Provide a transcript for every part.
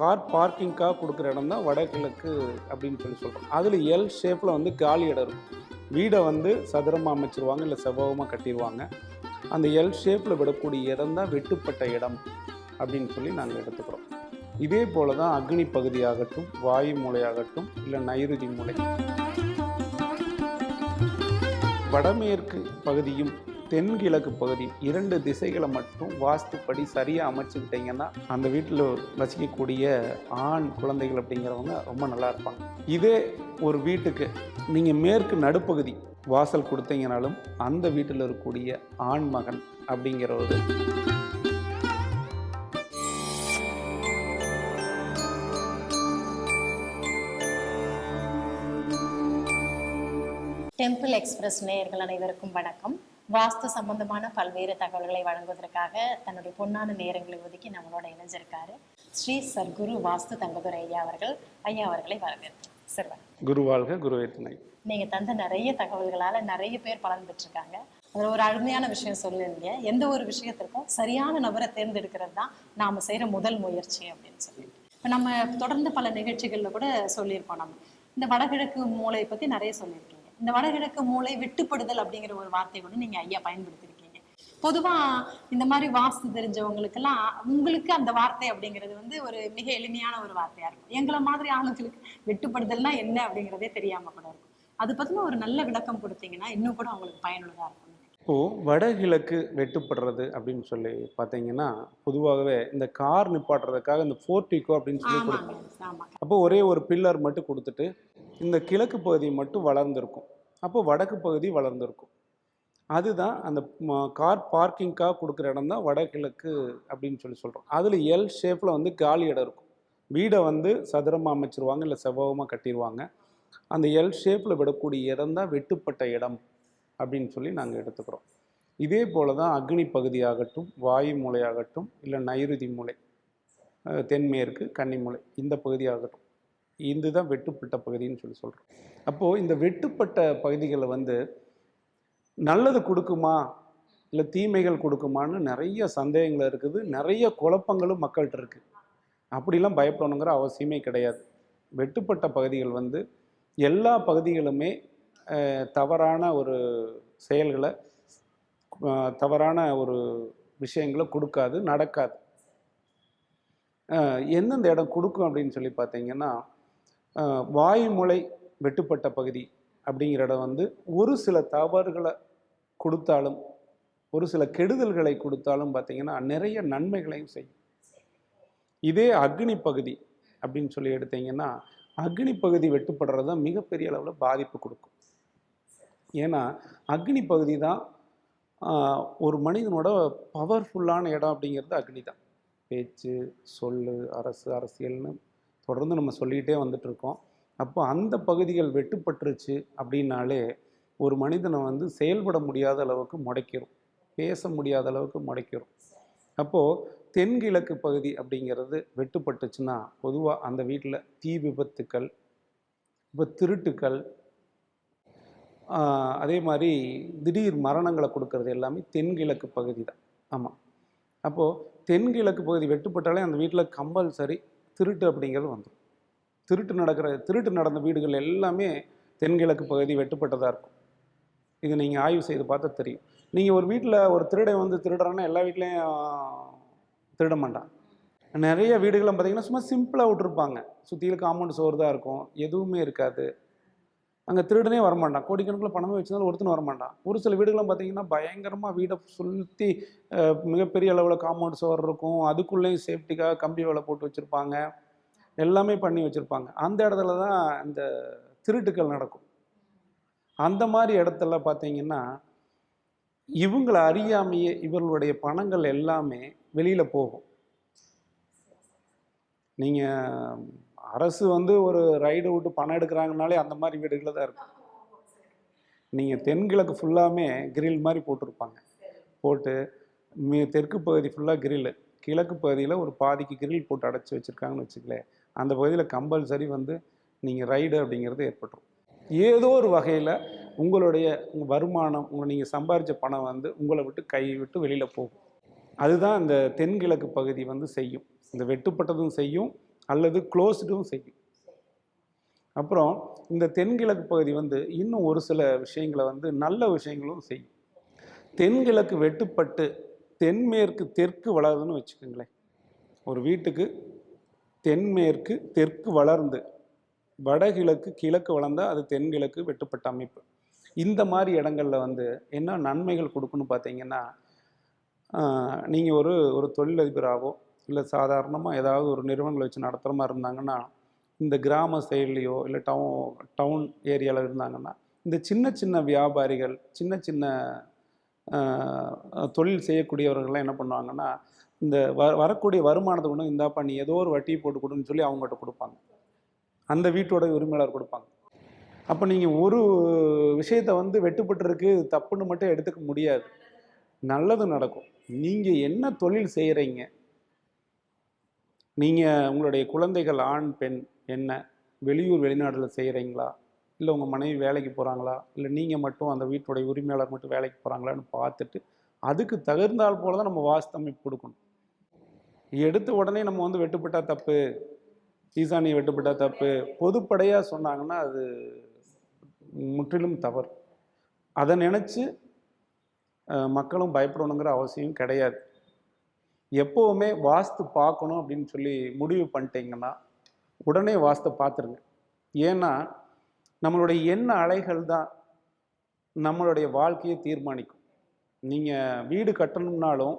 Car பார்க்கிங்காக கொடுக்குற இடம் தான் வடகிழக்கு அப்படின்னு சொல்லி சொல்கிறோம் அதில் எல் ஷேப்பில் வந்து காலி இடம் இருக்கும். வீடை வந்து சதுரமாக அமைச்சிருவாங்க இல்லை செவ்வகமாக கட்டிடுவாங்க அந்த எல் ஷேப்பில் விடக்கூடிய இடம் தான் வெட்டுப்பட்ட இடம் அப்படின்னு சொல்லி நாங்கள் எடுத்துக்கிறோம். இதே போல தான் அக்னி பகுதியாகட்டும் வாயு மூலையாகட்டும் இல்லை நைருதி மூலை. வடமேற்கு பகுதியும் தென்கிழக்கு பகுதி இரண்டு திசைகளை மட்டும் வாஸ்துப்படி சரியாக அமைச்சுக்கிட்டீங்கன்னா அந்த வீட்டில் வசிக்கக்கூடிய ஆண் குழந்தைகள் அப்படிங்கிறவங்க ரொம்ப நல்லா இருப்பாங்க. இதே ஒரு வீட்டுக்கு நீங்கள் மேற்கு நடுப்பகுதி வாசல் கொடுத்தீங்கனாலும் அந்த வீட்டில் இருக்கக்கூடிய ஆண் மகன் அப்படிங்கிறவர் டெம்பிள் எக்ஸ்பிரஸ் நேயர்கள் அனைவருக்கும் வணக்கம். வாஸ்து சம்பந்தமான பல்வேறு தகவல்களை வழங்குவதற்காக தன்னுடைய பொன்னான நேரங்களை ஒதுக்கி நம்மளோட இணைஞ்சிருக்காரு. ஸ்ரீ சர்க்குரு வாஸ்து தங்கதுரை ஐயா அவர்கள். ஐயா அவர்களை வரவேற்கிறோம். சார். குருவாழ்க குருவே துணை. நீங்க தந்த நிறைய தகவல்களால நிறைய பேர் பலன் பெற்றிருக்காங்க. அதுல ஒரு அருமையான விஷயம் சொல்லிருந்தீங்க. எந்த ஒரு விஷயத்திற்கும் சரியான நபரை தேர்ந்தெடுக்கிறது தான் நாம செய்யற முதல் முயற்சி அப்படின்னு சொல்லிட்டு. இப்ப நம்ம தொடர்ந்து பல நிகழ்ச்சிகள்ல கூட சொல்லியிருக்கோம் நம்ம. இந்த வடகிழக்கு மூளை பத்தி நிறைய சொல்லியிருக்கீங்க. இந்த வடகிழக்கு மூளை வெட்டுப்படுதல் அப்படிங்கிற ஒரு வார்த்தை கூட நீங்க ஐயா பயன்படுத்திருக்கீங்க. பொதுவா இந்த மாதிரி வாஸ்து தெரிஞ்சவங்களுக்கெல்லாம் உங்களுக்கு அந்த வார்த்தை அப்படிங்கிறது வந்து ஒரு மிக எளிமையான ஒரு வார்த்தையா இருக்கும். எங்களை மாதிரி ஆளுங்களுக்கு வெட்டுப்படுதல்னா என்ன அப்படிங்கிறதே தெரியாம கூட இருக்கும். அது பத்தின ஒரு நல்ல விளக்கம் கொடுத்தீங்கன்னா இன்னும் கூட அவங்களுக்கு பயனுள்ளதா இருக்கும். இப்போது வடகிழக்கு வெட்டுப்படுறது அப்படின்னு சொல்லி பார்த்தீங்கன்னா பொதுவாகவே இந்த கார் நிப்பாட்டுறதுக்காக இந்த ஃபோர்டிகோ அப்படின்னு சொல்லி கொடுப்பாங்க. அப்போ ஒரே ஒரு பில்லர் மட்டும் கொடுத்துட்டு இந்த கிழக்கு பகுதி மட்டும் வளர்ந்துருக்கும். அப்போ வடக்கு பகுதி வளர்ந்துருக்கும். அதுதான் அந்த கார் பார்க்கிங்காக கொடுக்குற இடம் தான் வடகிழக்கு அப்படின்னு சொல்லி சொல்கிறோம் அதில் எல் ஷேப்பில் வந்து காலி இடம் இருக்கும். வீடை வந்து சதுரமாக அமைச்சிருவாங்க இல்லை செவ்வகமாக கட்டிடுவாங்க அந்த எல் ஷேப்பில் விடக்கூடிய இடம் தான் வெட்டுப்பட்ட இடம். அப்படின்னு சொல்லி நாங்கள் எடுத்துக்கிறோம். இதே போல தான் அக்னி பகுதியாகட்டும் வாயு மூலையாகட்டும் இல்லை நைருதி மூலை தென்மேற்கு கன்னிமூலை இந்த பகுதியாகட்டும். இதுதான் வெட்டுப்பட்ட பகுதின்னு சொல்லி சொல்கிறோம் அப்போது இந்த வெட்டுப்பட்ட பகுதிகளை வந்து நல்லது கொடுக்குமா இல்லை தீமைகள் கொடுக்குமான்னு நிறைய சந்தேகங்கள் இருக்குது நிறைய குழப்பங்களும் மக்கள்கிட்ட இருக்குது அப்படிலாம் பயப்படணுங்கிற அவசியமே கிடையாது. வெட்டுப்பட்ட பகுதிகள் வந்து எல்லா பகுதிகளுமே தவறான ஒரு செயல்களை தவறான ஒரு விஷயங்களை கொடுக்காது நடக்காது. எந்தெந்த இடம் கொடுக்கும் அப்படின்னு சொல்லி பார்த்தீங்கன்னா அஹ், வெட்டுப்பட்ட பகுதி அப்படிங்கிற இடம் வந்து ஒரு சில தவறுகளை கொடுத்தாலும் ஒரு சில கெடுதல்களை கொடுத்தாலும் பார்த்தீங்கன்னா நிறைய நன்மைகளையும் செய்யும். இதே அக்னி பகுதி அப்படின்னு சொல்லி எடுத்தீங்கன்னா அக்னி பகுதி வெட்டுப்படுறது தான் மிகப்பெரிய அளவில் பாதிப்பு கொடுக்கும். ஏன்னா அக்னி பகுதி தான் ஒரு மனிதனோட பவர்ஃபுல்லான இடம் அப்படிங்கிறது அக்னி தான். பேச்சு சொல்லு அரசு அரசியல்னு தொடர்ந்து நம்ம சொல்லிக்கிட்டே வந்துட்டுருக்கோம். அப்போ அந்த பகுதிகள் வெட்டுப்பட்டுருச்சு அப்படின்னாலே ஒரு மனிதனை வந்து செயல்பட முடியாத அளவுக்கு முடைக்கிறோம். பேச முடியாத அளவுக்கு முடைக்கிறோம். அப்போது தென்கிழக்கு பகுதி அப்படிங்கிறது வெட்டுப்பட்டுச்சுன்னா பொதுவாக அந்த வீட்டில் தீ விபத்துக்கள் இப்போ திருட்டுக்கள் அதே மாதிரி திடீர் மரணங்களை கொடுக்கறது எல்லாமே தென்கிழக்கு பகுதி தான். ஆமாம் அப்போது தென்கிழக்கு பகுதி வெட்டுப்பட்டாலே அந்த வீட்டில் கம்பல்சரி திருட்டு அப்படிங்கிறது வந்துடும் திருட்டு நடக்கிற திருட்டு நடந்த வீடுகள் எல்லாமே தென்கிழக்கு பகுதி வெட்டுப்பட்டதாக இருக்கும். இது நீங்கள் ஆய்வு செய்து பார்த்தா தெரியும். நீங்கள் ஒரு வீட்டில் ஒரு திருடை வந்து திருடுறாங்கன்னா எல்லா வீட்லேயும் திருட மாட்டான். நிறைய வீடுகளும் பார்த்திங்கன்னா சும்மா சிம்பிளாக விட்டுருப்பாங்க. சுற்றிலும் காம்பவுண்ட் சோறு தான் இருக்கும். எதுவுமே இருக்காது. அங்கே திருடனே வரமாட்டான். கோடிக்கணக்கில் பணமே வச்சிருந்தாலும் ஒருத்தனும் வரமாட்டான். ஒரு சில வீடுகளும் பார்த்தீங்கன்னா பயங்கரமாக வீடை சுற்றி மிகப்பெரிய அளவில் காம்பவுண்ட் சுவர் இருக்கும். அதுக்குள்ளேயும் சேஃப்டிக்காக கம்பி வேலை போட்டு வச்சுருப்பாங்க. எல்லாமே பண்ணி வச்சுருப்பாங்க. அந்த இடத்துல தான் இந்த திருட்டுக்கள் நடக்கும். அந்த மாதிரி இடத்துல பார்த்தீங்கன்னா இவங்களை அறியாமையே இவர்களுடைய பணங்கள் எல்லாமே வெளியில் போகும். நீங்கள் அரசு வந்து ஒரு ரைடு விட்டு பணம் எடுக்கிறாங்கனாலே அந்த மாதிரி வீடுகளில் தான் இருக்கும் நீங்கள் தென்கிழக்கு ஃபுல்லாமே கிரில் மாதிரி போட்டிருப்பாங்க. போட்டு மீ தெற்கு பகுதி ஃபுல்லாக கிரில் கிழக்கு பகுதியில் ஒரு பாதிக்கு கிரில் போட்டு அடைச்சி வச்சுருக்காங்கன்னு வச்சுக்கலேன். அந்த பகுதியில் கம்பல்சரி வந்து நீங்கள் ரைடு அப்படிங்கிறது ஏற்பட்டுரும். ஏதோ ஒரு வகையில் உங்களுடைய உங்கள் வருமானம் உங்களை நீங்கள் சம்பாரித்த பணம் வந்து உங்களை விட்டு கை விட்டு வெளியில் போகும். அதுதான் இந்த தென்கிழக்கு பகுதி வந்து செய்யும். இந்த வெட்டுப்பட்டதும் செய்யும். அல்லது க்ளோஸ்டும் செய்யும். அப்புறம் இந்த தென்கிழக்கு பகுதி வந்து இன்னும் ஒரு சில விஷயங்களை வந்து நல்ல விஷயங்களும் செய்யும். தென்கிழக்கு வெட்டுப்பட்டு தென்மேற்கு தெற்கு வளருதுன்னு வச்சுக்கோங்களேன். ஒரு வீட்டுக்கு தென்மேற்கு தெற்கு வளர்ந்து வடகிழக்கு கிழக்கு வளர்ந்தால் அது தென்கிழக்கு வெட்டுப்பட்ட அமைப்பு. இந்த மாதிரி இடங்கள்ல வந்து என்ன நன்மைகள் கொடுக்குன்னு பார்த்தீங்கன்னா நீங்கள் ஒரு ஒரு தொழிலதிபராகவோ இல்லை சாதாரணமாக ஏதாவது ஒரு நிறுவனங்களை வச்சு நடத்துகிற மாதிரி இருந்தாங்கன்னா இந்த கிராம சைட்லேயோ இல்லை டவுன் டவுன் ஏரியாவில் இருந்தாங்கன்னா இந்த சின்ன சின்ன வியாபாரிகள் சின்ன சின்ன தொழில் செய்யக்கூடியவர்கள்லாம் என்ன பண்ணுவாங்கன்னா இந்த வ வரக்கூடிய வருமானத்தை கொண்டு இந்தாப்பா நீ ஏதோ ஒரு வட்டி போட்டு கொடுன்னு சொல்லி அவங்ககிட்ட கொடுப்பாங்க. அந்த வீட்டோட உரிமையாளர் கொடுப்பாங்க. அப்போ நீங்கள் ஒரு விஷயத்தை வந்து வெட்டுப்பட்டுருக்கு தப்புன்னு மட்டும் எடுத்துக்க முடியாது. நல்லது நடக்கும். நீங்கள் என்ன தொழில் செய்கிறீங்க நீங்கள் உங்களுடைய குழந்தைகள் ஆண் பெண் என்ன? வெளியூர் வெளிநாட்டில் செய்கிறீங்களா இல்லை உங்கள் மனைவி வேலைக்கு போகிறாங்களா இல்லை நீங்கள் மட்டும் அந்த வீட்டுடைய உரிமையாளர் மட்டும் வேலைக்கு போகிறாங்களான்னு பார்த்துட்டு அதுக்கு தகுந்தால் போல தான் நம்ம வாஸ்தமைப்பு கொடுக்கணும். எடுத்த உடனே நம்ம வந்து வெட்டுப்பட்டா தப்பு ஈசானியை வெட்டுப்பட்டா தப்பு பொதுப்படையாக சொன்னாங்கன்னா அது முற்றிலும் தவறு. அதை நினச்சி மக்களும் பயப்படணுங்கிற அவசியம் கிடையாது. எப்போவுமே வாஸ்து பார்க்கணும் அப்படின்னு சொல்லி முடிவு பண்ணிட்டீங்கன்னா உடனே வாஸ்து பார்த்துருங்க. ஏன்னா நம்மளுடைய எண்ண அலைகள் தான் நம்மளுடைய வாழ்க்கையை தீர்மானிக்கும். நீங்கள் வீடு கட்டணும்னாலும்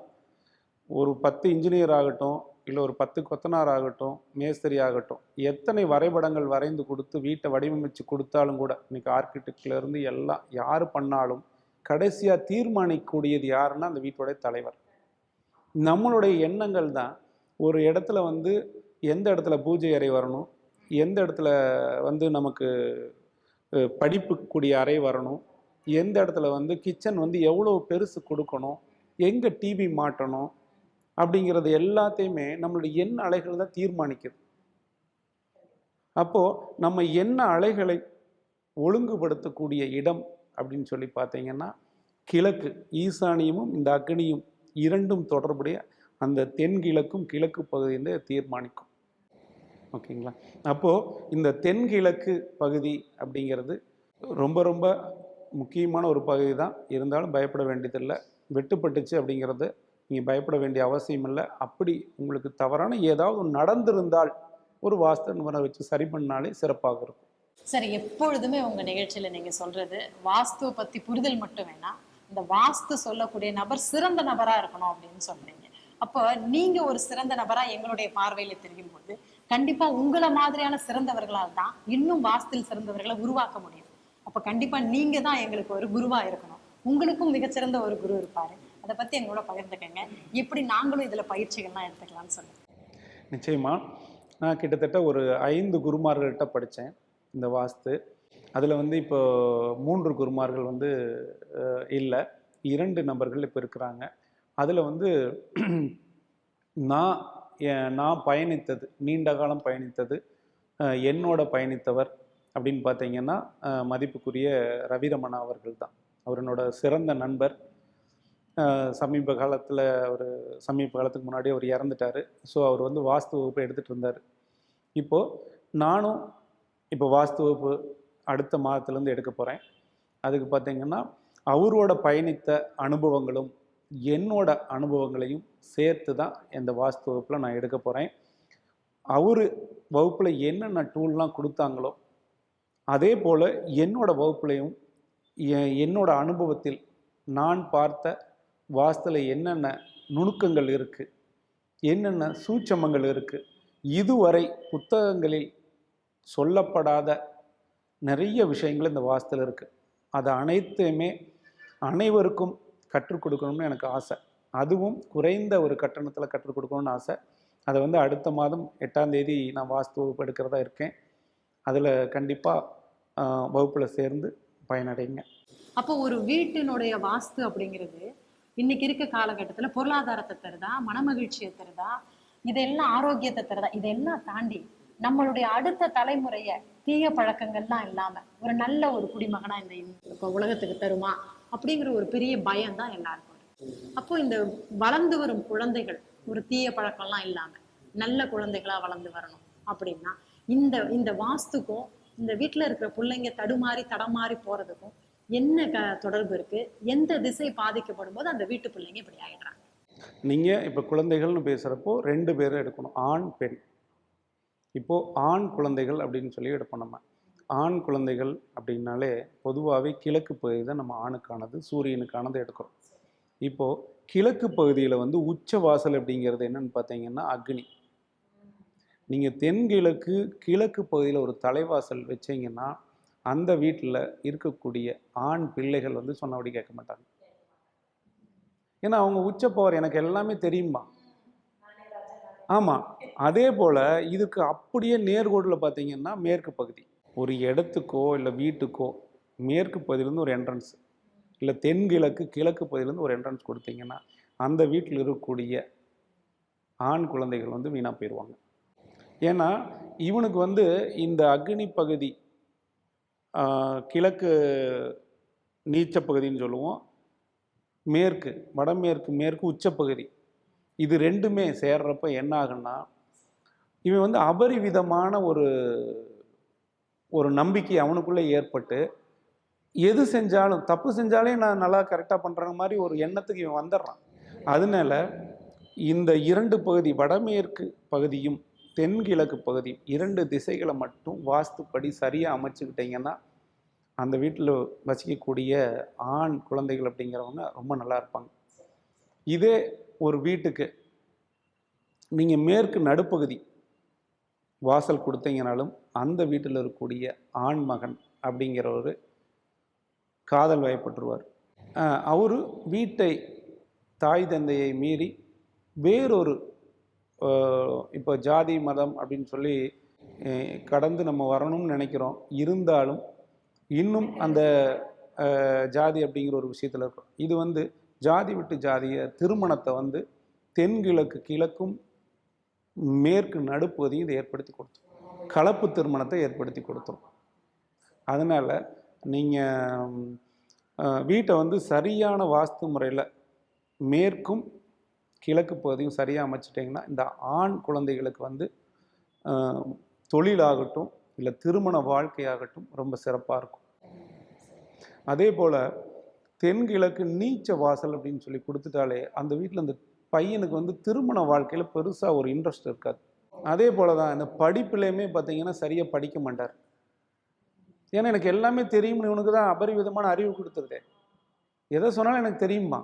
ஒரு பத்து இன்ஜினியர் ஆகட்டும் இல்லை ஒரு பத்து கொத்தனார் ஆகட்டும் மேஸ்திரி ஆகட்டும் எத்தனை வரைபடங்கள் வரைந்து கொடுத்து வீட்டை வடிவமைச்சு கொடுத்தாலும் கூட இன்னைக்கு ஆர்கிடெக்ட்லேருந்து எல்லாம் யார் பண்ணாலும் கடைசியாக தீர்மானிக்கக்கூடியது யாருன்னா அந்த வீட்டோடைய தலைவர். நம்மளுடைய எண்ணங்கள் தான் ஒரு இடத்துல வந்து எந்த இடத்துல பூஜை அறை வரணும் எந்த இடத்துல வந்து நமக்கு படிப்புக்கூடிய அறை வரணும் எந்த இடத்துல வந்து கிச்சன் வந்து எவ்வளோ பெருசு கொடுக்கணும் எங்கே டிவி மாட்டணும் அப்படிங்கிறது எல்லாத்தையுமே நம்மளுடைய எண்ண அலைகள் தான் தீர்மானிக்குது. அப்போது நம்ம எண்ண அலைகளை ஒழுங்குபடுத்தக்கூடிய இடம் அப்படின்னு சொல்லி பார்த்தீங்கன்னா கிழக்கு ஈசானியமும் இந்த அக்னியும். இரண்டும் தொடர்புடைய அந்த தென்கிழக்கும் கிழக்கு பகுதியை தீர்மானிக்கும். ஓகேங்களா? அப்போது இந்த தென்கிழக்கு பகுதி அப்படிங்கிறது ரொம்ப ரொம்ப முக்கியமான ஒரு பகுதி தான். இருந்தாலும் பயப்பட வேண்டியதில்லை. வெட்டுப்பட்டுச்சு அப்படிங்கிறது நீங்கள் பயப்பட வேண்டிய அவசியம் இல்லை. அப்படி உங்களுக்கு தவறான ஏதாவது நடந்திருந்தால் ஒரு வாஸ்து நிபுணரை வச்சு சரி பண்ணாலே சிறப்பாக இருக்கும். சரி எப்பொழுதுமே உங்கள் நிகழ்ச்சியில் நீங்கள் சொல்கிறது வாஸ்துவை பற்றி புரிதல் மட்டும் வேணாம். இந்த வாஸ்து சொல்லக்கூடிய நபர் சிறந்த நபரா இருக்கணும் அப்படின்னு சொல்றீங்க. அப்போ நீங்க ஒரு சிறந்த நபரா எங்களுடைய பார்வையில தெரியும் போது கண்டிப்பா உங்களை மாதிரியான சிறந்தவர்களால் தான் இன்னும் வாஸ்தில் சிறந்தவர்களை உருவாக்க முடியும். அப்ப கண்டிப்பா நீங்க தான் எங்களுக்கு ஒரு குருவா இருக்கணும். உங்களுக்கும் மிகச்சிறந்த ஒரு குரு இருப்பாரு. அதை பத்தி எங்களோட பகிர்ந்துக்கங்க. எப்படி நாங்களும் இதுல பயிற்சிகள்லாம் எடுத்துக்கலாம்னு சொல்லுங்க. நிச்சயமா. நான் கிட்டத்தட்ட ஒரு ஐந்து குருமார்கள்ட்ட படித்தேன் இந்த வாஸ்து. அதில் வந்து இப்போ மூன்று குருமார்கள் வந்து இல்லை. இரண்டு நபர்கள் இப்போ இருக்கிறாங்க. அதில் வந்து நான் நான் பயணித்தது நீண்ட காலம் பயணித்தது என்னோட பயணித்தவர் அப்படின்னு பார்த்தீங்கன்னா மதிப்புக்குரிய ரவிரமணா அவர்கள் தான். அவரனோட சிறந்த நண்பர். சமீப காலத்தில் ஒரு சமீப காலத்துக்கு முன்னாடி அவர் இறந்துட்டார். ஸோ அவர் வந்து வாஸ்து வகுப்பு எடுத்துகிட்டு இருந்தார். இப்போது நானும் இப்போ வாஸ்து வகுப்பு அடுத்த மாதத்துலேருந்து எடுக்க போகிறேன் அதுக்கு பார்த்தீங்கன்னா அவரோட பயணித்த அனுபவங்களும் என்னோட அனுபவங்களையும் சேர்த்து தான் இந்த வாஸ்து வகுப்பில் நான் எடுக்க போகிறேன் அவர் வகுப்பில் என்னென்ன டூல்லாம் கொடுத்தாங்களோ அதே போல் என்னோட வகுப்புலையும் எ- என்னோட அனுபவத்தில் நான் பார்த்த வாஸ்துல என்னென்ன நுணுக்கங்கள் இருக்குது என்னென்ன சூட்சமங்கள் இருக்குது இதுவரை புத்தகங்களில் சொல்லப்படாத நிறைய விஷயங்கள் இந்த வாஸ்தில் இருக்குது அது அனைத்தையுமே அனைவருக்கும் கற்றுக் கொடுக்கணும்னு எனக்கு ஆசை. அதுவும் குறைந்த ஒரு கட்டணத்தில் கற்றுக் கொடுக்கணும்னு ஆசை. அதை வந்து அடுத்த மாதம் எட்டாம் தேதி நான் வாஸ்து வகுப்பு எடுக்கிறதா இருக்கேன். அதில் கண்டிப்பாக வகுப்பில் சேர்ந்து பயனடைங்க. அப்போ ஒரு வீட்டினுடைய வாஸ்து அப்படிங்கிறது இன்னைக்கு இருக்க காலகட்டத்தில் பொருளாதாரத்தை தருதா மனமகிழ்ச்சியை தருதா இதெல்லாம் ஆரோக்கியத்தை தருதா இதெல்லாம் தாண்டி நம்மளுடைய அடுத்த தலைமுறையை தீய பழக்கங்கள்லாம் இல்லாம ஒரு நல்ல ஒரு குடிமகனா இந்த இப்போ உலகத்துக்கு தருமா அப்படிங்கிற ஒரு பெரிய பயம் தான் எல்லாருக்கும். அப்போ இந்த வளர்ந்து வரும் குழந்தைகள் ஒரு தீய பழக்கம்லாம் இல்லாம நல்ல குழந்தைகளா வளர்ந்து வரணும் அப்படின்னா இந்த இந்த வாஸ்துக்கும் இந்த வீட்டில் இருக்கிற பிள்ளைங்க தடுமாறி தடமாறி போறதுக்கும் என்ன க தொடர்பு இருக்கு? எந்த திசை பாதிக்கப்படும் போது அந்த வீட்டு பிள்ளைங்க இப்படி ஆயிடுறாங்க. நீங்கள் இப்போ குழந்தைகள்னு பேசுகிறப்போ ரெண்டு பேரும் எடுக்கணும். ஆண் பெண். இப்போது ஆண் குழந்தைகள் அப்படின்னு சொல்லி எடுப்போம் நம்ம. ஆண் குழந்தைகள் அப்படின்னாலே பொதுவாகவே கிழக்கு பகுதி தான் நம்ம ஆணுக்கானது சூரியனுக்கானது எடுக்கிறோம். இப்போது கிழக்கு பகுதியில் வந்து உச்ச வாசல் அப்படிங்கிறது என்னன்னு பார்த்தீங்கன்னா அக்னி. நீங்கள் தென்கிழக்கு கிழக்கு பகுதியில் ஒரு தலைவாசல் வச்சீங்கன்னா அந்த வீட்டில் இருக்கக்கூடிய ஆண் பிள்ளைகள் வந்து சொன்னபடி கேட்க மாட்டாங்க. ஏன்னா அவங்க உச்ச பவர் எனக்கு எல்லாமே தெரியுமா ஆமாம் அதே போல் இதுக்கு அப்படியே நேர்கோட்டில் பார்த்தீங்கன்னா மேற்கு பகுதி. ஒரு இடத்துக்கோ இல்லை வீட்டுக்கோ மேற்கு பகுதியிலேருந்து ஒரு என்ட்ரன்ஸ் இல்லை தென்கிழக்கு கிழக்கு பகுதியிலேருந்து ஒரு என்ட்ரன்ஸ் கொடுத்தீங்கன்னா அந்த வீட்டில் இருக்கக்கூடிய ஆண் குழந்தைகள் வந்து வீணாக போயிடுவாங்க ஏன்னா இவனுக்கு வந்து இந்த அக்னி பகுதி கிழக்கு நீச்ச பகுதின்னு சொல்லுவோம். மேற்கு வடமேற்கு மேற்கு உச்சப்பகுதி இது ரெண்டுமே சேர்றப்ப என்ன ஆகுன்னா இவன் வந்து அபரிவிதமான ஒரு ஒரு நம்பிக்கை அவனுக்குள்ளே ஏற்பட்டு எது செஞ்சாலும் தப்பு செஞ்சாலே நான் நல்லா கரெக்டாக பண்ணுற மாதிரி ஒரு எண்ணத்துக்கு இவன் வந்துடுறான். அதனால இந்த இரண்டு பகுதி வடமேற்கு பகுதியும் தென்கிழக்கு பகுதி இரண்டு திசைகளை மட்டும் வாஸ்துப்படி சரியாக அமைச்சுக்கிட்டீங்கன்னா அந்த வீட்டில் வசிக்கக்கூடிய ஆண் குழந்தைகள் அப்படிங்கிறவங்க ரொம்ப நல்லா இருப்பாங்க. இதே ஒரு வீட்டுக்கு நீங்கள் மேற்கு நடுப்பகுதி வாசல் கொடுத்தீங்கனாலும் அந்த வீட்டில் இருக்கக்கூடிய ஆண் மகன் அப்படிங்கிறவர் காதல் வயப்பட்டுருவார். அவர் வீட்டை தாய் தந்தையை மீறி வேறொரு இப்போ ஜாதி மதம் அப்படின்னு சொல்லி கடந்து நம்ம வரணும்னு நினைக்கிறோம். இருந்தாலும் இன்னும் அந்த ஜாதி அப்படிங்கிற ஒரு விஷயத்தில் இருக்கும். இது வந்து ஜாதி விட்டு ஜாதிய திருமணத்தை வந்து தென்கிழக்கு கிழக்கும் மேற்கு நடுப்பகுதியும் இதை ஏற்படுத்தி கொடுத்துரும் கலப்பு திருமணத்தை ஏற்படுத்தி கொடுத்துரும் அதனால் நீங்கள் வீட்டை வந்து சரியான வாஸ்து முறையில் மேற்கும் கிழக்கு பகுதியும் சரியாக அமைச்சிட்டிங்கன்னா இந்த ஆண் குழந்தைகளுக்கு வந்து தொழிலாகட்டும் இல்லை திருமண வாழ்க்கையாகட்டும் ரொம்ப சிறப்பாக இருக்கும். அதே போல் தென்கிழக்கு நீச்ச வாசல் அப்படின்னு சொல்லி கொடுத்துட்டாலே அந்த வீட்டில் அந்த பையனுக்கு வந்து திருமண வாழ்க்கையில் பெருசாக ஒரு இன்ட்ரெஸ்ட் இருக்காது. அதே போல் தான் இந்த படிப்புலையுமே பார்த்தீங்கன்னா சரியாக படிக்க மாட்டார். ஏன்னா எனக்கு எல்லாமே தெரியும்னு இவனுக்கு தான் அபரிவிதமான அறிவு கொடுத்துருதே எதை சொன்னாலும் எனக்கு தெரியுமா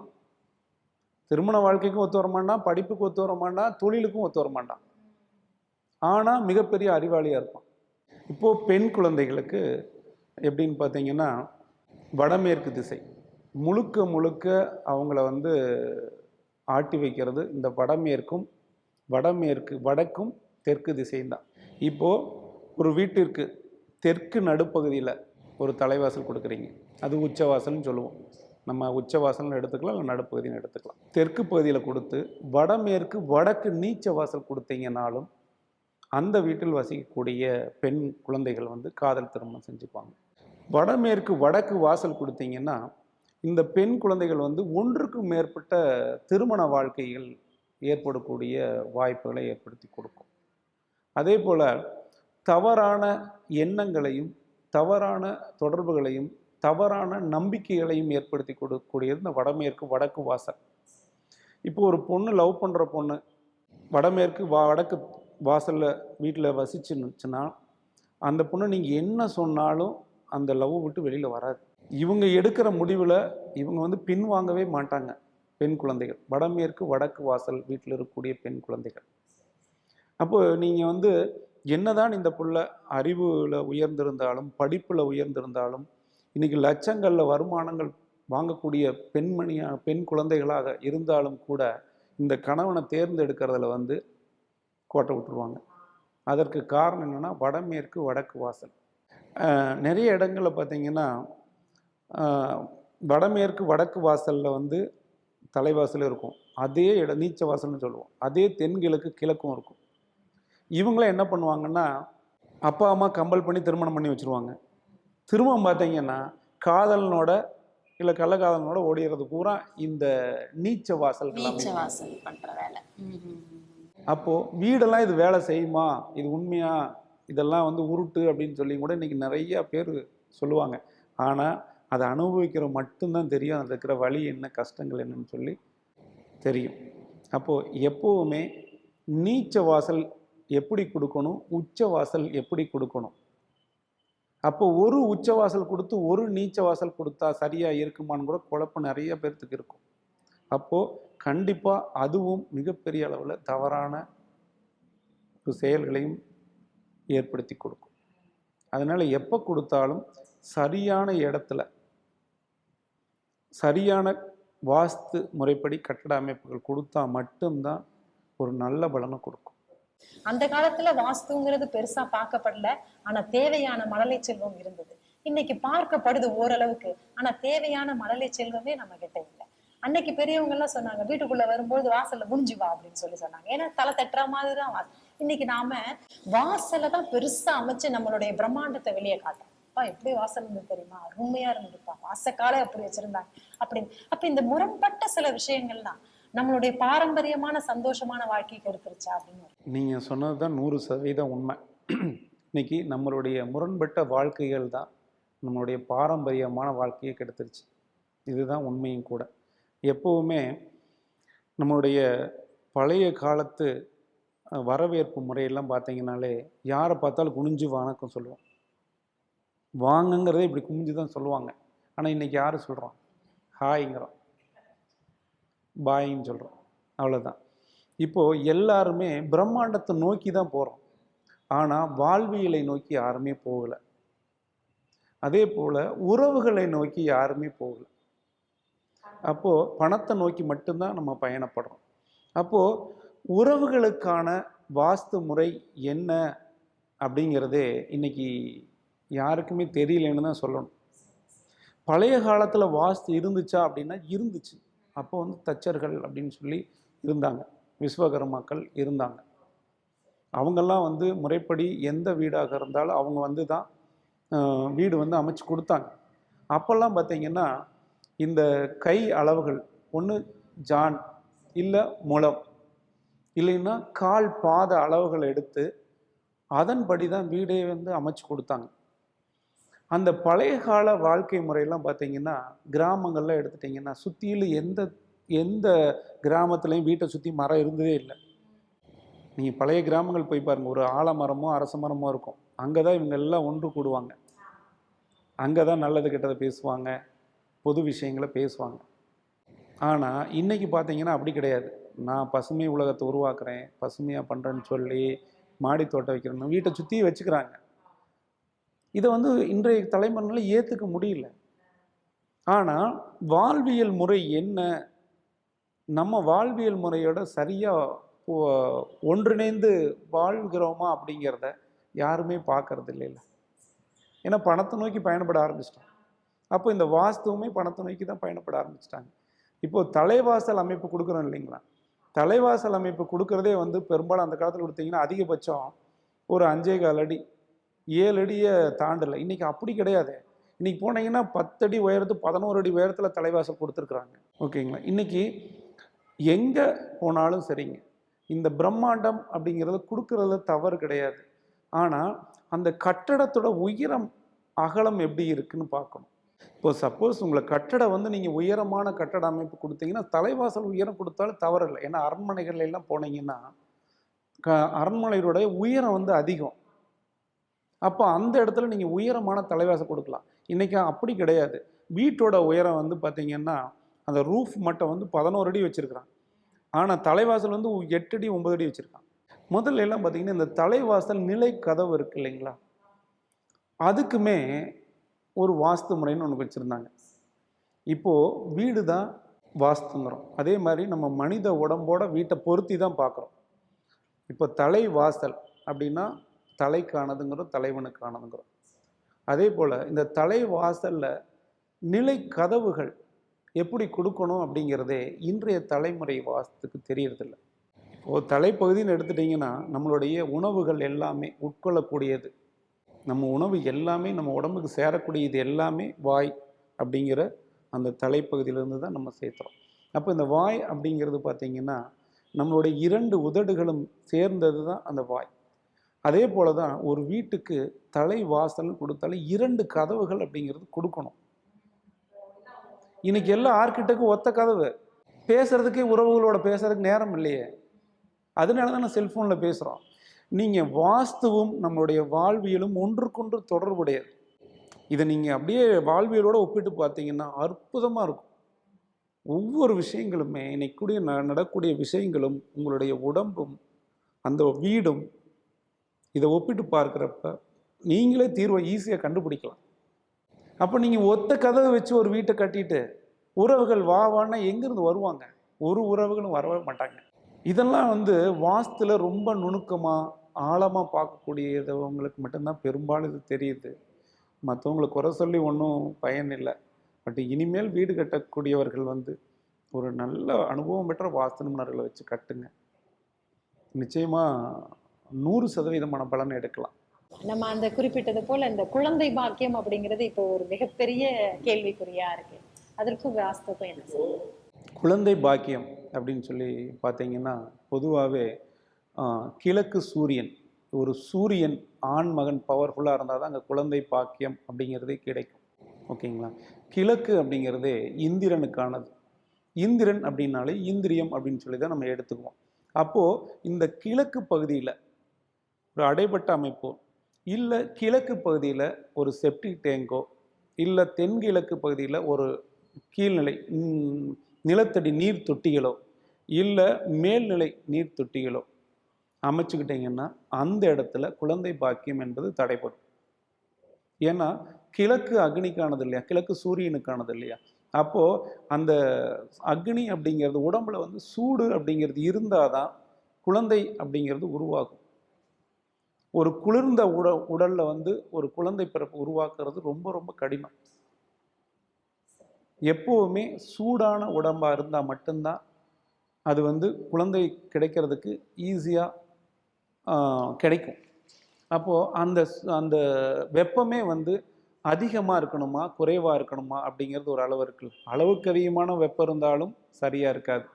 திருமண வாழ்க்கைக்கும் ஒத்து வர மாட்டான் படிப்புக்கு ஒத்து வர மாட்டான் தொழிலுக்கும் ஒத்து வர மாட்டான். ஆனால் மிகப்பெரிய அறிவாளியாக இருப்பான். இப்போது பெண் குழந்தைகளுக்கு எப்படின்னு பார்த்தீங்கன்னா வடமேற்கு திசை. முழுக்க முழுக்க அவங்கள வந்து ஆட்டி வைக்கிறது இந்த வடமேற்கும் வடமேற்கு வடக்கும் தெற்கு திசையும் தான் இப்போது ஒரு வீட்டிற்கு தெற்கு நடுப்பகுதியில் ஒரு தலைவாசல் கொடுக்குறீங்க. அது உச்சவாசல்னு சொல்லுவோம். நம்ம உச்சவாசல்னு எடுத்துக்கலாம் இல்லை நடுப்பகுதின்னு எடுத்துக்கலாம். தெற்கு பகுதியில் கொடுத்து வடமேற்கு வடக்கு நீச்ச வாசல் கொடுத்தீங்கனாலும் அந்த வீட்டில் வசிக்கக்கூடிய பெண் குழந்தைகள் வந்து காதல் திருமணம் செஞ்சுப்பாங்க. வடமேற்கு வடக்கு வாசல் கொடுத்தீங்கன்னா இந்த பெண் குழந்தைகள் வந்து ஒன்றுக்கும் மேற்பட்ட திருமண வாழ்க்கைகள் ஏற்படக்கூடிய வாய்ப்புகளை ஏற்படுத்தி கொடுக்கும். அதே போல் தவறான எண்ணங்களையும் தவறான தொடர்புகளையும் தவறான நம்பிக்கைகளையும் ஏற்படுத்தி கொடுக்கக்கூடியது இந்த வடமேற்கு வடக்கு வாசல். இப்போ ஒரு பொண்ணு லவ் பண்ணுற பொண்ணு வடமேற்கு வா வடக்கு வாசலில் வீட்டில் வசிச்சுன்னுச்சுன்னா அந்த பொண்ணு நீங்கள் என்ன சொன்னாலும் அந்த லவ் விட்டு வெளியில் வராது. இவங்க எடுக்கிற முடிவில் இவங்க வந்து பின்வாங்கவே மாட்டாங்க பெண் குழந்தைகள். வடமேற்கு வடக்கு வாசல் வீட்டில் இருக்கக்கூடிய பெண் குழந்தைகள். அப்போது நீங்கள் வந்து என்னதான் இந்த புள்ள அறிவில் உயர்ந்திருந்தாலும் படிப்பில் உயர்ந்திருந்தாலும் இன்றைக்கி லட்சங்களில் வருமானங்கள் வாங்கக்கூடிய பெண்மணியாக பெண் குழந்தைகளாக இருந்தாலும் கூட இந்த கணவனை தேர்ந்தெடுக்கிறதுல வந்து கோட்டை விட்டுருவாங்க. அதற்கு காரணம் என்னென்னா வடமேற்கு வடக்கு வாசல். நிறைய இடங்களில் பார்த்தீங்கன்னா வடமேற்கு வடக்கு வாசலில் வந்து தலைவாசல் இருக்கும். அதே இட நீச்ச வாசல்னு சொல்லுவோம். அதே தென்கிழக்கு கிழக்கும் இருக்கும். இவங்களாம் என்ன பண்ணுவாங்கன்னா அப்பா அம்மா கம்பல் பண்ணி திருமணம் பண்ணி வச்சுருவாங்க. திருமணம் பார்த்தீங்கன்னா காதலனோட இல்லை கள்ளக்காதலனோட ஓடிடுறது பூரா இந்த நீச்ச வாசல் வேலை. அப்போது வீடெல்லாம் இது வேலை செய்யுமா? இது உண்மையா? இதெல்லாம் வந்து உருட்டு அப்படின்னு சொல்லி கூட இன்றைக்கி நிறைய பேர் சொல்லுவாங்க. ஆனால் அதை அனுபவிக்கிற மட்டும்தான் தெரியும் அதில் இருக்கிற வழி என்ன கஷ்டங்கள் என்னன்னு சொல்லி தெரியும். அப்போது எப்போவுமே நீச்ச வாசல் எப்படி கொடுக்கணும் உச்ச வாசல் எப்படி கொடுக்கணும்? அப்போ ஒரு உச்ச வாசல் கொடுத்து ஒரு நீச்ச வாசல் கொடுத்தா சரியாக இருக்குமான்னு கூட குழப்பம் நிறைய பேர்த்துக்கு இருக்கும். அப்போது கண்டிப்பாக அதுவும் மிகப்பெரிய அளவில் தவறான ஒரு செயல்களையும் ஏற்படுத்தி கொடுக்கும். அதனால் எப்போ கொடுத்தாலும் சரியான இடத்துல சரியான வாஸ்து முறைப்படி கட்டட அமைப்புகள் கொடுத்தா மட்டும்தான் ஒரு நல்ல பலனை கொடுக்கும். அந்த காலத்துல வாஸ்துங்கிறது பெருசா பார்க்கப்படல. ஆனா தேவையான மழலை செல்வம் இருந்தது. இன்னைக்கு பார்க்கப்படுது ஓரளவுக்கு. ஆனா தேவையான மழலை செல்வமே நம்ம கிட்ட இல்லை. அன்னைக்கு பெரியவங்க எல்லாம் சொன்னாங்க வீட்டுக்குள்ள வரும்போது வாசல்ல முடிஞ்சு வா அப்படின்னு சொல்லி சொன்னாங்க. ஏன்னா தலை தட்டுற மாதிரி தான் வாசல். இன்னைக்கு நாம வாசலை தான் பெருசா அமைச்சு நம்மளுடைய பிரம்மாண்டத்தை வெளியே காட்டுறோம். அப்பா எப்படி வாசல் இருந்து தெரியுமா? அருமையா இருந்திருப்பா வாசக்காலே அப்படி வச்சிருந்தாங்க. அப்படின்னு. அப்ப இந்த முரண்பட்ட சில விஷயங்கள்லாம் நம்மளுடைய பாரம்பரியமான சந்தோஷமான வாழ்க்கைக்கு எடுத்துருச்சா அப்படின்னு நீங்க நீங்கள் சொன்னது தான் நூறு சதவீதம் உண்மை. இன்னைக்கு நம்மளுடைய முரண்பட்ட வாழ்க்கைகள் தான் நம்மளுடைய பாரம்பரியமான வாழ்க்கையை கெடுத்துருச்சு. இதுதான் உண்மையும் கூட. எப்போவுமே நம்மளுடைய பழைய காலத்து வரவேற்பு முறையெல்லாம் பார்த்தீங்கனாலே யாரை பார்த்தாலும் குனிஞ்சு வணக்கம் சொல்லுவோம். வாங்குங்கிறதே இப்படி குமிஞ்சு தான் சொல்லுவாங்க. ஆனால் இன்னைக்கு யார் சொல்கிறோம் ஹாய்ங்கிறோம் பாயின்னு சொல்கிறோம் அவ்வளோதான் இப்போது எல்லாருமே பிரம்மாண்டத்தை நோக்கி தான் போகிறோம் ஆனால் வாழ்வியலை நோக்கி யாருமே போகலை. அதே போல் உறவுகளை நோக்கி யாருமே போகலை. அப்போது பணத்தை நோக்கி மட்டும்தான் நம்ம பயணப்படுறோம். அப்போது உறவுகளுக்கான வாஸ்து முறை என்ன அப்படிங்கிறதே இன்றைக்கி யாருக்குமே தெரியலன்னு தான் சொல்லணும். பழைய காலத்தில் வாஸ்து இருந்துச்சா அப்படின்னா இருந்துச்சு. அப்போ வந்து தச்சர்கள் அப்படின்னு சொல்லி இருந்தாங்க. விஸ்வகர்மாக்கள் இருந்தாங்க. அவங்கெல்லாம் வந்து முறைப்படி எந்த வீடாக இருந்தாலும் அவங்க வந்து தான் வீடு வந்து அமைச்சு கொடுத்தாங்க. அப்போல்லாம் பார்த்தீங்கன்னா இந்த கை அளவுகள் ஒன்று ஜான் இல்லை முளம் இல்லைன்னா கால் பாத அளவுகளை எடுத்து அதன்படி தான் வீடே வந்து அமைச்சு கொடுத்தாங்க. அந்த பழைய கால வாழ்க்கை முறையெல்லாம் பார்த்தீங்கன்னா கிராமங்கள்ல எடுத்துட்டிங்கன்னா சுற்றிலும் எந்த எந்த கிராமத்துலேயும் வீட்டை சுற்றி மரம் இருந்ததே இல்லை. நீங்கள் பழைய கிராமங்கள் போய் பாருங்கள் ஒரு ஆலமரமோ அரச மரமோ இருக்கும். அங்கே தான் இவங்க எல்லாம் ஒன்று கூடுவாங்க. அங்கே தான் நல்லது கெட்டதை பேசுவாங்க. பொது விஷயங்களை பேசுவாங்க. ஆனால் இன்றைக்கி பார்த்தீங்கன்னா அப்படி கிடையாது. நான் பசுமை உலகத்தை உருவாக்குறேன் பசுமையாக பண்ணுறேன்னு சொல்லி மாடி தோட்டம் வைக்கிறேன்னு வீட்டை சுற்றி வச்சுக்கிறாங்க. இதை வந்து இன்றைய தலைமுறையில் ஏற்றுக்க முடியல. ஆனால் வாழ்வியல் முறை என்ன? நம்ம வாழ்வியல் முறையோட சரியாக ஒன்றிணைந்து வாழ்கிறோமா அப்படிங்கிறத யாருமே பார்க்கறது இல்லைல்ல. ஏன்னா பணத்தை நோக்கி பயணப்பட ஆரம்பிச்சிட்டோம் அப்போ இந்த வாஸ்துவுமே பணத்தை நோக்கி தான் பயணப்பட ஆரம்பிச்சிட்டாங்க. இப்போ தலைவாசல் அமைப்பு கொடுக்குறோம் இல்லைங்களா? தலைவாசல் அமைப்பு கொடுக்குறதே வந்து பெரும்பாலும் அந்த காலத்தில் கொடுத்தீங்கன்னா அதிகபட்சம் ஒரு அஞ்சே கால் அடி. ஏழு அடியை தாண்டலை. இன்றைக்கி அப்படி கிடையாது. இன்னைக்கு போனீங்கன்னா பத்தடி உயரத்து பதினோரு அடி உயரத்தில் தலைவாசல் கொடுத்துருக்குறாங்க. ஓகேங்களா? இன்றைக்கி எங்கே போனாலும் சரிங்க. இந்த பிரம்மாண்டம் அப்படிங்கிறது கொடுக்கறதுல தவறு கிடையாது. ஆனால் அந்த கட்டடத்தோட உயரம் அகலம் எப்படி இருக்குன்னு பார்க்கணும். இப்போ சப்போஸ் உங்களை கட்டடம் வந்து நீங்கள் உயரமான கட்டட அமைப்பு கொடுத்தீங்கன்னா தலைவாசல் உயரம் கொடுத்தாலும் தவறு இல்லை ஏன்னா அரண்மனைகள் எல்லாம் போனீங்கன்னா க அரண்மனைகளுடைய உயரம் வந்து அதிகம். அப்போ அந்த இடத்துல நீங்கள் உயரமான தலைவாசல் கொடுக்கலாம். இன்றைக்கி அப்படி கிடையாது. வீட்டோட உயரம் வந்து பார்த்தீங்கன்னா அந்த ரூஃப் மட்டும் வந்து பதினோரு அடி வச்சுருக்கிறான். ஆனால் தலைவாசல் வந்து எட்டு அடி ஒம்பது அடி வச்சுருக்கான். முதல்ல எல்லாம் பார்த்தீங்கன்னா இந்த தலைவாசல் நிலை கதவு இருக்கு இல்லைங்களா? அதுக்குமே ஒரு வாஸ்து முறைன்னு ஒன்று வச்சுருந்தாங்க. இப்போது வீடு தான் வாஸ்துங்கிறோம் அதே மாதிரி நம்ம மனித உடம்போட வீட்டை பொருத்தி தான் பார்க்குறோம் இப்போ தலை வாசல் அப்படின்னா தலைக்கானதுங்கிறோம் தலைவனுக்கானதுங்கிறோம். அதே போல் இந்த தலை வாசலில் நிலை கதவுகள் எப்படி கொடுக்கணும் அப்படிங்கிறதே இன்றைய தலைமுறை வாசத்துக்கு தெரியறதில்ல. இப்போது தலைப்பகுதின்னு எடுத்துட்டிங்கன்னா நம்மளுடைய உணவுகள் எல்லாமே உட்கொள்ளக்கூடியது. நம்ம உணவு எல்லாமே நம்ம உடம்புக்கு சேரக்கூடியது எல்லாமே வாய் அப்படிங்கிற அந்த தலைப்பகுதியிலேருந்து தான் நம்ம சேர்த்துறோம் அப்போ இந்த வாய் அப்படிங்கிறது பார்த்திங்கன்னா நம்மளுடைய இரண்டு உதடுகளும் சேர்ந்தது தான் அந்த வாய். அதே போல தான் ஒரு வீட்டுக்கு தலை வாசல் கொடுத்தாலே இரண்டு கதவுகள் அப்படிங்கிறது கொடுக்கணும். இன்னைக்கு எல்லா ஆர்கிட்டக்கும் ஒத்த கதவு. பேசுறதுக்கே உறவுகளோட பேசுறதுக்கு நேரம் இல்லையே. அதனால தான் நான் செல்ஃபோனில் பேசுகிறோம் நீங்கள் வாஸ்துவும் நம்மளுடைய வாழ்வியலும் ஒன்றுக்கொன்று தொடர்புடையது. இதை நீங்கள் அப்படியே வாழ்வியலோடு ஒப்பிட்டு பார்த்தீங்கன்னா அற்புதமாக இருக்கும். ஒவ்வொரு விஷயங்களுமே இன்னைக்கு கூடிய ந நடக்கூடிய விஷயங்களும் உங்களுடைய உடம்பும் அந்த வீடும் இதை ஒப்பிட்டு பார்க்குறப்ப நீங்களே தீர்வை ஈஸியாக கண்டுபிடிக்கலாம். அப்போ நீங்கள் ஒத்த கதவை வச்சு ஒரு வீட்டை கட்டிட்டு உறவுகள் வா வான்னா எங்கேருந்து வருவாங்க? ஒரு உறவுகளும் வரவே மாட்டாங்க. இதெல்லாம் வந்து வாஸ்துல ரொம்ப நுணுக்கமாக ஆழமாக பார்க்கக்கூடியவங்களுக்கு மட்டும்தான். பெரும்பாலும் இது தெரியுது. மற்றவங்களை குறை சொல்லி ஒன்றும் பயன் இல்லை. பட் இனிமேல் வீடு கட்டக்கூடியவர்கள் வந்து ஒரு நல்ல அனுபவம் பெற்ற வாஸ்து நிபுணர்களை வச்சு கட்டுங்க. நிச்சயமாக நூறு சதவீதமான பலன் எடுக்கலாம். நம்ம அந்த குறிப்பிட்டது போல இந்த குழந்தை பாக்கியம் அப்படிங்கிறது இப்போ ஒரு மிகப்பெரிய கேள்விக்குறியா இருக்கு. அதற்கும் வாஸ்துக்கும் என்ன? குழந்தை பாக்கியம் அப்படின்னு சொல்லி பார்த்தீங்கன்னா பொதுவாகவே கிழக்கு சூரியன் ஒரு சூரியன் ஆண் மகன் பவர்ஃபுல்லாக இருந்தால் தான் அங்கே குழந்தை பாக்கியம் அப்படிங்கிறதே கிடைக்கும். ஓகேங்களா? கிழக்கு அப்படிங்கிறதே இந்திரனுக்கானது. இந்திரன் அப்படின்னாலே இந்திரியம் அப்படின்னு சொல்லி தான் நம்ம எடுத்துக்குவோம். அப்போது இந்த கிழக்கு பகுதியில் ஒரு அடைபட்ட அமைப்போ. இல்லை கிழக்கு பகுதியில் ஒரு செப்டிக் டேங்கோ இல்லை தென்கிழக்கு பகுதியில் ஒரு கீழ்நிலை நிலத்தடி நீர் தொட்டிகளோ இல்லை மேல்நிலை நீர் தொட்டிகளோ அமைச்சுக்கிட்டிங்கன்னா அந்த இடத்துல குழந்தை பாக்கியம் என்பது தடைப்படும் ஏன்னா கிழக்கு அக்னிக்கானது இல்லையா கிழக்கு சூரியனுக்கானது இல்லையா அப்போது அந்த அக்னி அப்படிங்கிறது உடம்புல வந்து சூடு அப்படிங்கிறது இருந்தால் தான் குழந்தை அப்படிங்கிறது உருவாகும். ஒரு குளிர்ந்த உட உடலில் வந்து ஒரு குழந்தை பிறப்பு உருவாக்குறது ரொம்ப ரொம்ப கடினம். எப்போவுமே சூடான உடம்பாக இருந்தால் மட்டும்தான் அது வந்து குழந்தை கிடைக்கிறதுக்கு ஈஸியாக கிடைக்கும். அப்போது அந்த அந்த வெப்பமே வந்து அதிகமாக இருக்கணுமா குறைவாக இருக்கணுமா அப்படிங்கிறது ஒரு அளவு இருக்கு. அளவுக்கு அதிகமான வெப்பம் இருந்தாலும் சரியாக இருக்காது.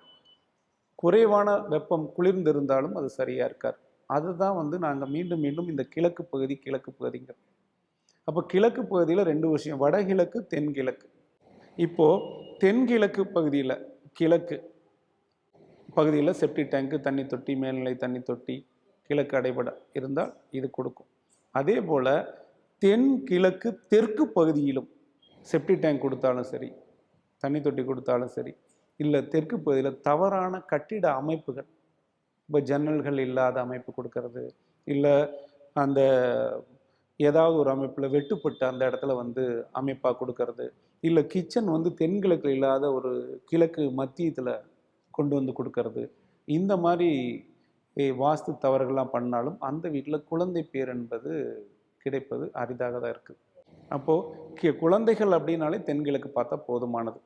குறைவான வெப்பம் குளிர்ந்து இருந்தாலும் அது சரியாக இருக்காது. அதுதான் வந்து நாங்கள் மீண்டும் மீண்டும் இந்த கிழக்கு பகுதி கிழக்கு பகுதிங்கிறோம். அப்போ கிழக்கு பகுதியில் ரெண்டு விஷயம் வடகிழக்கு தென்கிழக்கு. இப்போது தென்கிழக்கு பகுதியில் கிழக்கு பகுதியில் செப்டி டேங்க்கு தண்ணி தொட்டி மேல்நிலை தண்ணி தொட்டி கிழக்கு அடைபட இருந்தால் இது கொடுக்கும். அதே போல் தென்கிழக்கு தெற்கு பகுதியிலும் செப்டி டேங்க் கொடுத்தாலும் சரி தண்ணி தொட்டி கொடுத்தாலும் சரி இல்லை தெற்கு பகுதியில் தவறான கட்டிட அமைப்புகள் இப்போ ஜன்னல்கள் இல்லாத அமைப்பு கொடுக்கறது இல்லை அந்த ஏதாவது ஒரு அமைப்பில் வெட்டுப்பட்டு அந்த இடத்துல வந்து அமைப்பாக கொடுக்கறது இல்லை கிச்சன் வந்து தென்கிழக்கு இல்லாத ஒரு கிழக்கு மத்தியத்தில் கொண்டு வந்து கொடுக்கறது இந்த மாதிரி வாஸ்து தவறுகள்லாம் பண்ணாலும் அந்த வீட்டில் குழந்தை பேர் என்பது கிடைப்பது அரிதாக தான் இருக்குது அப்போது குழந்தைகள் அப்படின்னாலே தென்கிழக்கு பார்த்தா போதுமானது.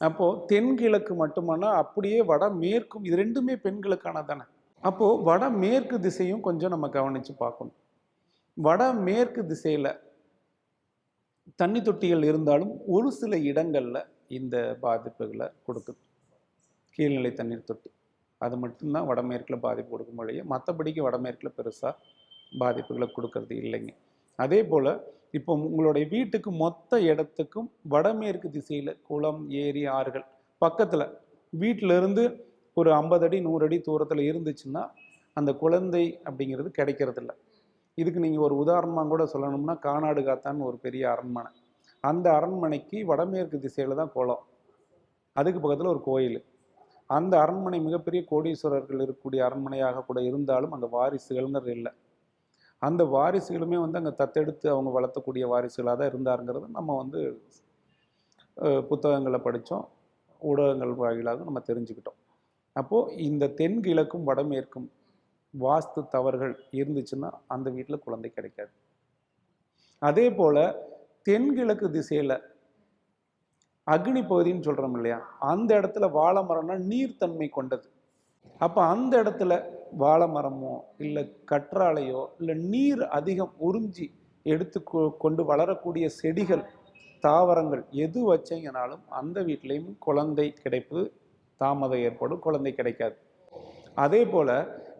அப்போது தென்கிழக்கு மட்டுமானா அப்படியே வட மேற்கும் இது ரெண்டுமே பெண்களுக்கான தானே. அப்போது வட மேற்கு திசையும் கொஞ்சம் நம்ம கவனித்து பார்க்கணும். வட மேற்கு திசையில் தண்ணி தொட்டிகள் இருந்தாலும் ஒரு சில இடங்களில் இந்த பாதிப்புகளை கொடுக்குது. கீழ்நிலை தண்ணீர் தொட்டி. அது மட்டும்தான் வடமேற்கில் பாதிப்பு கொடுக்கும் வழியே மற்றபடிக்கு வடமேற்கில் பெருசாக பாதிப்புகளை கொடுக்கறது இல்லைங்க. அதே போல் இப்போ உங்களுடைய வீட்டுக்கு மொத்த இடத்துக்கும் வடமேற்கு திசையில் குளம் ஏரி ஆறுகள் பக்கத்தில் வீட்டிலேருந்து இருந்து ஒரு ஐம்பது அடி நூறு அடி தூரத்தில் இருந்துச்சுன்னா அந்த குழந்தை அப்படிங்கிறது கிடைக்கிறதில்ல. இதுக்கு நீங்கள் ஒரு உதாரணமாக கூட சொல்லணும்னா கானாடு காத்தான்னு ஒரு பெரிய அரண்மனை. அந்த அரண்மனைக்கு வடமேற்கு திசையில் தான் குளம். அதுக்கு பக்கத்தில் ஒரு கோயில். அந்த அரண்மனை மிகப்பெரிய கோடீஸ்வரர்கள் இருக்கக்கூடிய அரண்மனையாக கூட இருந்தாலும் அங்கே வாரிசுகள்ங்கிறது இல்லை. அந்த வாரிசுகளுமே வந்து அங்கே தத்தெடுத்து அவங்க வளர்த்தக்கூடிய வாரிசுகளாக தான் இருந்தாருங்கிறது நம்ம வந்து புத்தகங்களை படித்தோம் ஊடகங்கள் வாயிலாக நம்ம தெரிஞ்சுக்கிட்டோம். அப்போது இந்த தென்கிழக்கும் வடமேற்கும் வாஸ்து தவறுகள் இருந்துச்சுன்னா அந்த வீட்டில் குழந்தை கிடைக்காது. அதே போல் தென்கிழக்கு திசையில் அக்னி பகுதின்னு சொல்கிறோம் இல்லையா? அந்த இடத்துல வாழை மரம்னா நீர்த்தன்மை கொண்டது. அப்போ அந்த இடத்துல வாழை மரமோ இல்லை கற்றாழையோ இல்லை நீர் அதிகம் உறிஞ்சி எடுத்து கொ- கொண்டு வளரக்கூடிய செடிகள் தாவரங்கள் எது வச்சீங்கனாலும் அந்த வீட்லேயும் குழந்தை கிடைப்பது தாமதம் ஏற்படும் குழந்தை கிடைக்காது. அதே போல்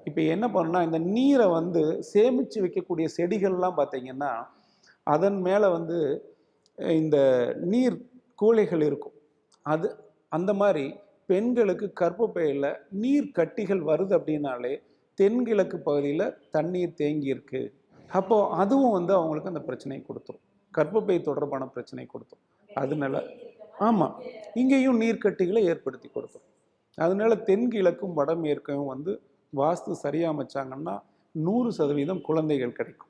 இப்போ என்ன பண்ணால் இந்த நீரை வந்து சேமித்து வைக்கக்கூடிய செடிகள்லாம் பார்த்திங்கன்னா அதன் மேலே வந்து இந்த நீர் கூலைகள் இருக்கும். அது அந்த மாதிரி பெண்களுக்கு கற்பப்பையில் நீர் கட்டிகள் வருது அப்படின்னாலே தென்கிழக்கு பகுதியில் தண்ணீர் தேங்கி இருக்கு அப்போது அதுவும் வந்து அவங்களுக்கு அந்த பிரச்சனையை கொடுத்துரும். கற்பப்பை தொடர்பான பிரச்சனை கொடுத்துரும். அதனால ஆமாம் இங்கேயும் நீர்க்கட்டிகளை ஏற்படுத்தி கொடுத்தோம். அதனால தென்கிழக்கும் வடமேற்கும் வந்து வாஸ்து சரியாக அமைச்சாங்கன்னா நூறு சதவீதம் குழந்தைகள் கிடைக்கும்.